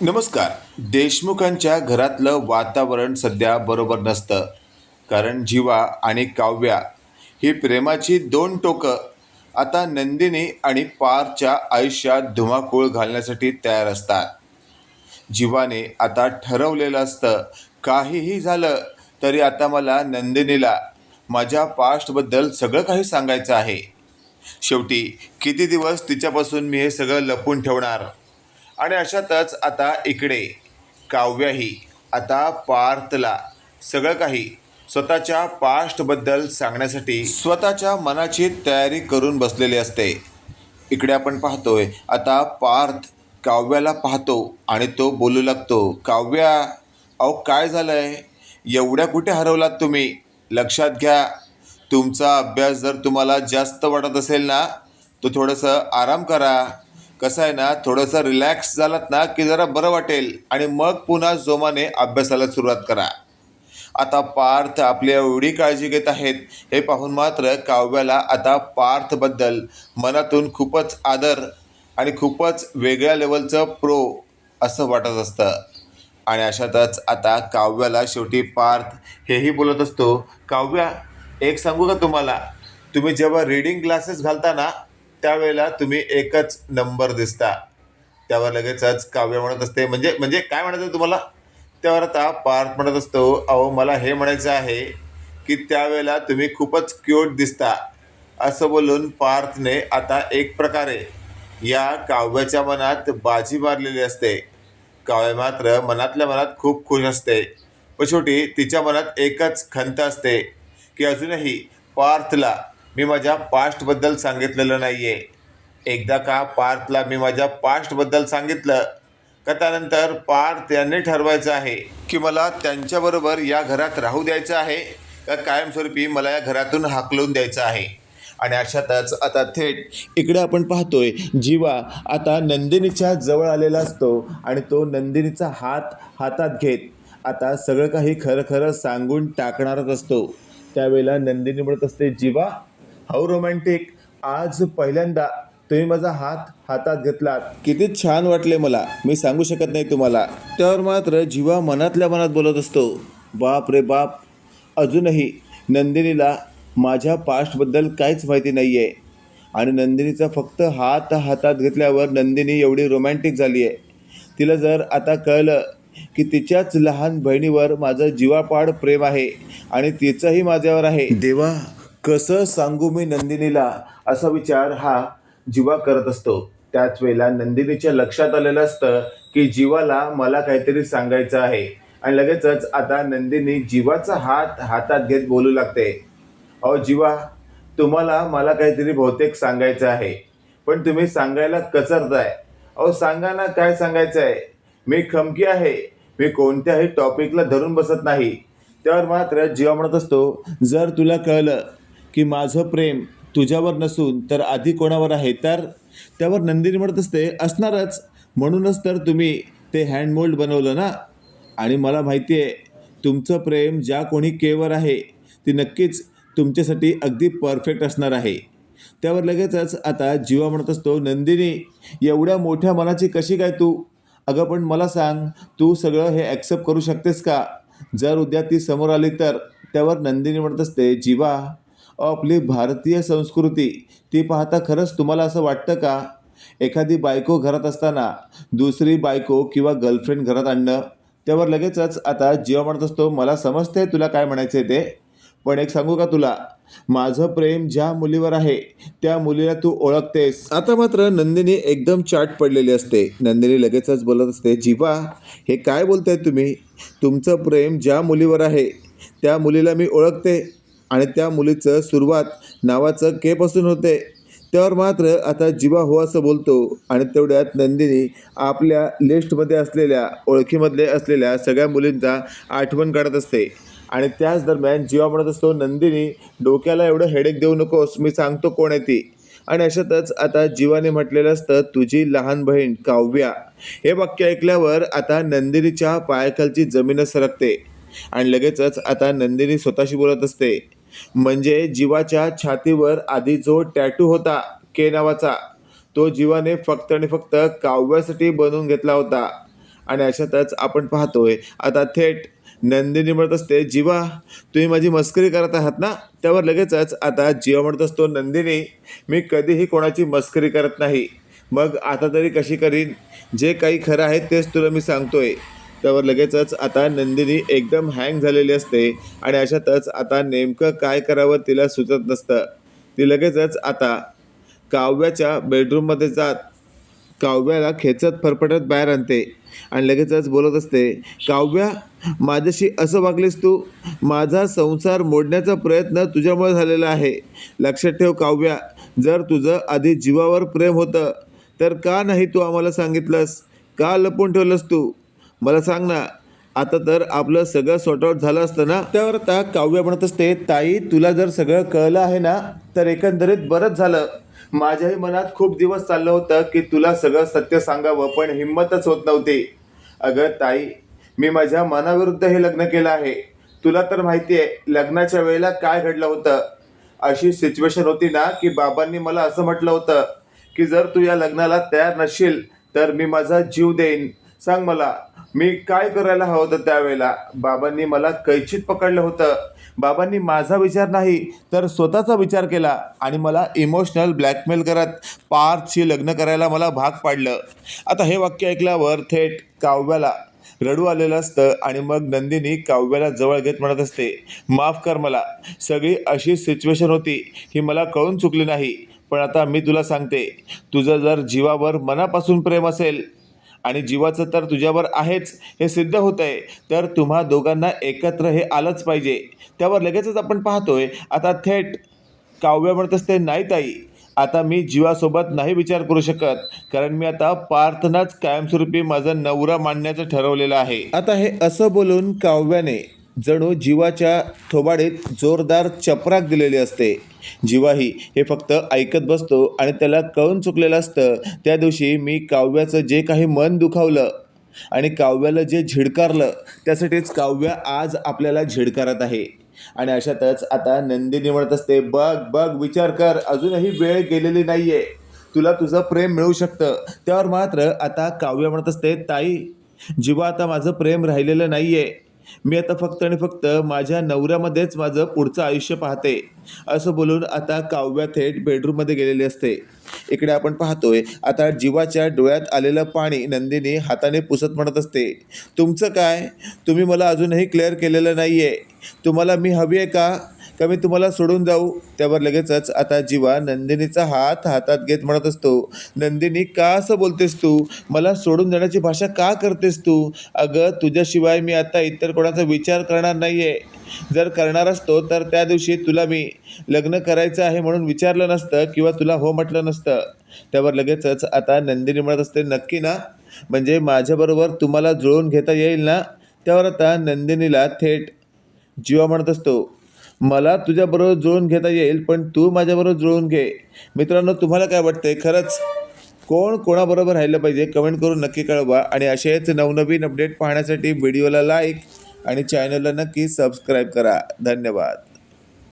नमस्कार. देशमुखांच्या घरातलं वातावरण सध्या बरोबर नसतं. कारण जीवा आणि काव्या ही प्रेमाची दोन टोकं आता नंदिनी आणि पारच्या आयुष्यात धुमाकूळ घालण्यासाठी तयार असतात. जीवाने आता ठरवलेलं असतं काहीही झालं तरी आता मला नंदिनीला माझ्या पास्टबद्दल सगळं काही सांगायचं आहे. शेवटी किती दिवस तिच्यापासून मी हे सगळं लपून ठेवणार? आणि अशातच आता इकडे काव्याही आता पार्थला सगळं काही स्वतःच्या पास्टबद्दल सांगण्यासाठी स्वतःच्या मनाची तयारी करून बसलेली असते. इकडे आपण पाहतोय आता पार्थ काव्याला पाहतो आणि तो बोलू लागतो काव्या अहो काय झालंय? एवढ्या कुठे हरवलात तुम्ही? लक्षात घ्या तुमचा अभ्यास जर तुम्हाला जास्त वाटत असेल ना तो थोडंसं आराम करा. कसं आहे ना थोडंसं रिलॅक्स झालात ना की जरा बरं वाटेल. आणि मग पुन्हा जोमाने अभ्यासाला सुरुवात करा. आता पार्थ आपली एवढी काळजी घेत आहेत. हे पाहून मात्र काव्याला आता पार्थबद्दल मनातून खूपच आदर आणि खूपच वेगळ्या लेवलचं प्रो असं वाटत असतं. आणि अशातच आता काव्याला शेवटी पार्थ हेही बोलत असतो काव्या एक सांगू का तुम्हाला? तुम्ही जेव्हा रीडिंग क्लासेस घालता ना त्यावेळेला तुम्ही एकच नंबर दिसता. त्यावर लगेचच काव्य म्हणत असते. म्हणजे म्हणजे काय म्हणायचं तुम्हाला? त्यावर आता पार्थ म्हणत असतो अहो मला हे म्हणायचं आहे की त्यावेळेला तुम्ही खूपच क्यूट दिसता. असं बोलून पार्थने आता एक प्रकारे या काव्याच्या मनात बाजी मारलेली असते. काव्य मात्र मनातल्या मनात खूप खुश असते. व शेवटी तिच्या मनात एकच खंत असते की अजूनही पार्थला मी माझ्या पास्टबद्दल सांगितलेलं नाही आहे एकदा का पार्थला मी माझ्या पास्टबद्दल सांगितलं का त्यानंतर पार्थ यांनी ठरवायचं आहे की मला त्यांच्याबरोबर या घरात राहू द्यायचं आहे का कायमस्वरूपी मला या घरातून हाकलून द्यायचं आहे. आणि अशातच आता थेट इकडे आपण पाहतोय जीवा आता नंदिनीच्या जवळ आलेला असतो आणि तो नंदिनीचा हात हातात घेत आता सगळं काही खरं खरं सांगून टाकणारच असतो. त्यावेळेला नंदिनी म्हणत असते जीवा हाऊ रोमॅन्टिक आज पहिल्यांदा तुम्ही माझा हात हातात घेतलात. किती छान वाटले मला. मी सांगू शकत नाही तुम्हाला. त्यावर मात्र जीवा मनातल्या मनात बोलत असतो. बाप रे बाप. अजूनही नंदिनीला माझ्या पास्टबद्दल काहीच माहिती नाही आहे आणि नंदिनीचा फक्त हात हातात घेतल्यावर नंदिनी एवढी रोमॅन्टिक झाली आहे तिला जर आता कळलं की तिच्याच लहान बहिणीवर माझं जीवापाड प्रेम आहे आणि तिचंही माझ्यावर आहे. देवा कसं सांगू मी नंदिनीला? असा विचार हा जीवा करत असतो. त्याच वेळेला नंदिनीच्या लक्षात आलेलं असतं की जीवाला मला काहीतरी सांगायचं आहे. आणि लगेचच आता नंदिनी जीवाचा हात हातात घेत बोलू लागते. अहो जीवा तुम्हाला मला काहीतरी बहुतेक सांगायचं आहे. पण तुम्ही सांगायला कचरताय. अहो सांगा ना काय सांगायचं आहे? मी खमकी आहे. मी कोणत्याही टॉपिकला धरून बसत नाही. त्यावर मात्र जीवा म्हणत असतो जर तुला कळलं की माझं प्रेम तुझ्यावर नसून तर आधी कोणावर आहे? तर त्यावर नंदिनी म्हणत असते असणारच. म्हणूनच तर तुम्ही ते हँडमोल्ड बनवलं ना? आणि मला माहिती आहे तुमचं प्रेम ज्या कोणी केवर आहे ती नक्कीच तुमच्यासाठी अगदी परफेक्ट असणार आहे. त्यावर लगेचच आता जीवा म्हणत असतो नंदिनी एवढ्या मोठ्या मनाची कशी काय तू? अगं पण मला सांग तू सगळं हे ॲक्सेप्ट करू शकतेस का? जर उद्या ती समोर आली तर. त्यावर नंदिनी म्हणत असते जीवा आपली भारतीय संस्कृती ती पाहता खरंच तुम्हाला असं वाटतं का? एखादी बायको घरात असताना दुसरी बायको किंवा गर्लफ्रेंड घरात आणणं त्यावर लगेचच आता जीवा म्हणत असतो. मला समजते तुला काय म्हणायचं आहे ते पण एक सांगू का तुला? माझं प्रेम ज्या मुलीवर आहे त्या मुलीला तू ओळखतेस. आता मात्र नंदिनी एकदम चाट पडलेली असते. नंदिनी लगेचच बोलत असते जीवा हे काय बोलताय तुम्ही? तुमचं प्रेम ज्या मुलीवर आहे त्या मुलीला मी ओळखते. आणि त्या मुलीचं सुरुवात नावाचं केपासून होते. त्यावर मात्र आता जीवा हो असं बोलतो आणि तेवढ्यात नंदिनी आपल्या लिस्टमध्ये असलेल्या ओळखीमधले असलेल्या सगळ्या मुलींचा आठवण काढत असते. आणि त्याच दरम्यान जीवा म्हणत असतो नंदिनी डोक्याला एवढं हेडेक देऊ नकोस मी सांगतो कोण आहे ती. आणि अशातच आता जीवाने म्हटलेलं असतं तुझी लहान बहीण काव्या. हे वाक्य ऐकल्यावर आता नंदिनीच्या पायाखालची जमीनच सरकते. आणि लगेचच आता नंदिनी स्वतःशी बोलत असते म्हणजे जीवाच्या छातीवर आधी जो टॅटू होता के नावाचा तो जीवाने फक्त आणि फक्त काव्यासाठी बनवून घेतला होता. आणि अशातच आपण पाहतोय आता थेट नंदिनी म्हणत असते जीवा तुम्ही माझी मस्करी करत आहात ना? त्यावर लगेचच आता जीवा म्हणत असतो नंदिनी मी कधीही कोणाची मस्करी करत नाही. मग आता तरी कशी करीन? जे काही खरं आहे तेच तुला मी सांगतोय. त्यावर लगेचच आता नंदिनी एकदम हँग झालेली असते आणि अशातच आता नेमकं काय करावं तिला सुचत नसतं. ती लगेचच आता काव्याच्या बेडरूममध्ये जात काव्याला खेचत फरफटत बाहेर आणते आणि लगेचच बोलत असते काव्या माझ्याशी असं वागलीस तू? माझा संसार मोडण्याचा प्रयत्न तुझ्यामुळे झालेला आहे. लक्षात ठेव काव्या जर तुझं आधी जीवावर प्रेम होतं तर का नाही तू आम्हाला सांगितलंस? का लपून ठेवलंस तू? मला सांग ना आता तर आपलं सगळं सॉर्ट आउट झालं असतं ना? त्यावर आता काव्य म्हणत असते ताई तुला जर सगळं कळलं आहे ना तर एकंदरीत बरंच झालं. माझ्याही मनात खूप दिवस चाललं होतं की तुला सगळं सत्य सांगावं पण हिंमतच होत नव्हती. अगं ताई मी माझ्या मनाविरुद्ध हे लग्न केलं आहे. तुला तर माहिती आहे लग्नाच्या वेळेला काय घडलं होतं? अशी सिच्युएशन होती ना की बाबांनी मला असं म्हटलं होतं की जर तू या लग्नाला तयार नसशील तर मी माझा जीव देईन. सांग मला मी काय करायला हवं होतं त्यावेळेला? बाबांनी मला कैचित पकडलं होतं. बाबांनी माझा विचार नाही तर स्वतःचा विचार केला आणि मला इमोशनल ब्लॅकमेल करत पार्थशी लग्न करायला मला भाग पाडलं. आता हे वाक्य ऐकल्यावर थेट काव्याला रडू आलेलं असतं आणि मग नंदिनी काव्याला जवळ घेत म्हणत असते माफ कर मला सगळी अशी सिच्युएशन होती ही मला कळून चुकली नाही. पण आता मी तुला सांगते तुझं जर जीवावर मनापासून प्रेम असेल आणि जीवाचं तर तुझ्यावर आहेच हे सिद्ध होत आहे तर तुम्हा दोघांना एकत्र हे आलंच पाहिजे. त्यावर लगेचच आपण पाहतोय आता थेट काव्य म्हणत असते नाही ताई आता मी जीवासोबत नाही विचार करू शकत कारण मी आता पार्थनाच कायमस्वरूपी माझा नवरा मानण्याचं ठरवलेलं आहे. आता हे असं बोलून काव्याने जणू जीवाच्या थोबाडीत जोरदार चपराक दिलेली असते. जीवाही हे फक्त ऐकत बसतो आणि त्याला कळून चुकलेलं असतं. त्या दिवशी मी काव्याचं जे काही मन दुखावलं आणि काव्याला जे झिडकारलं त्यासाठीच काव्य आज आपल्याला झिडकारत आहे. आणि अशातच आता नंदिनी म्हणत असते. बघ बघ विचार कर. अजूनही वेळ गेलेली नाहीये. तुला तुझं प्रेम मिळू शकतं. त्यावर मात्र आता काव्य म्हणत असते ताई जीवा आता माझं प्रेम राहिलेलं नाहीये. मी आता फक्त आणि फक्त माझ्या नवऱ्यामध्येच माझं पुढचं आयुष्य पाहते. असं बोलून आता काव्या थेट बेडरूममध्ये गेलेली असते. इकडे आपण पाहतोय आता जीवाच्या डोळ्यात आलेलं पाणी नंदिनी हाताने पुसत म्हणत असते. तुमचं काय? तुम्ही मला अजूनही क्लिअर केलेलं नाही आहे तुम्हाला मी हवी आहे का? का मी तुम्हाला सोडून जाऊ? त्यावर लगेचच आता जीवा नंदिनीचा हात हातात घेत म्हणत असतो. नंदिनी का असं बोलतेस तू? मला सोडून जाण्याची भाषा का करतेस तू? अगं तुझ्याशिवाय मी आता इतर कोणाचा विचार करणार नाही आहे जर करणार असतो तर त्या दिवशी तुला मी लग्न करायचं आहे म्हणून विचारलं नसतं किंवा तुला हो म्हटलं नसतं. त्यावर लगेचच आता नंदिनी म्हणत असते नक्की ना? म्हणजे माझ्याबरोबर तुम्हाला जुळवून घेता येईल ना? त्यावर आता नंदिनीला थेट जीवा म्हणत असतो मला तुझ्याबरोबर जुळून घेता येईल पण तू माझ्याबरोबर जुळून घे. मित्रांनो तुम्हाला काय वाटतंय? खरंच कोण कोणाबरोबर राहिलं पाहिजे? कमेंट करून नक्की कळवा. आणि असेच नवनवीन अपडेट पाहण्यासाठी व्हिडिओला लाईक आणि चॅनलला नक्की सबस्क्राईब करा. धन्यवाद.